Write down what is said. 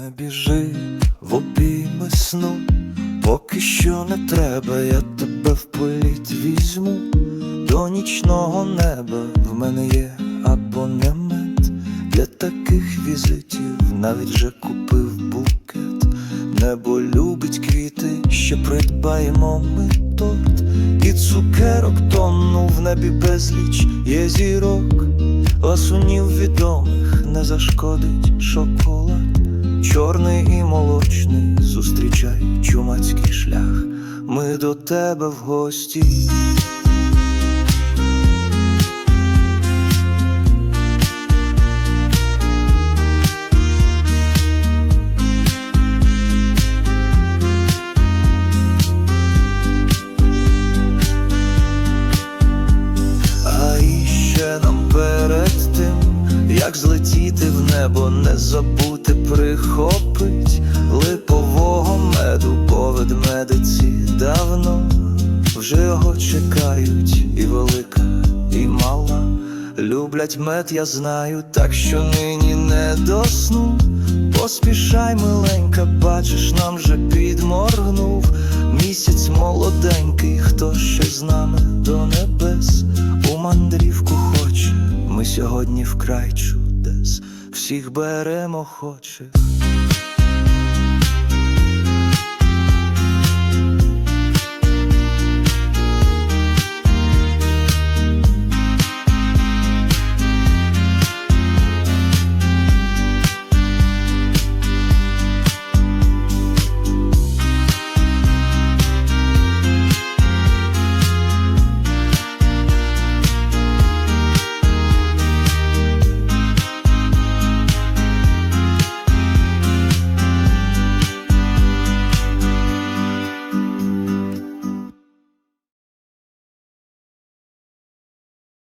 Не біжи в обійми сну, поки що не треба, я тебе в політ візьму до нічного неба. В мене є абонемент для таких візитів, навіть вже купив букет. Небо любить квіти, ще придбаємо ми торт і цукерок тонну в небі безліч є зірок, ласунів відомих не зашкодить шоколад. Чорний і молочний, зустрічай чумацький шлях, ми до тебе в гості. Як злетіти в небо, не забути прихопить липового меду, бо ведмедиці давно вже його чекають, і велика, і мала. Люблять мед, я знаю, так що нині не до сну. Поспішай, миленька, бачиш, нам вже підморгнув місяць молоденький, хто ще з нами до небес у мандрівку хоче. Ми сьогодні вкрай чудес, всіх беремо хоче.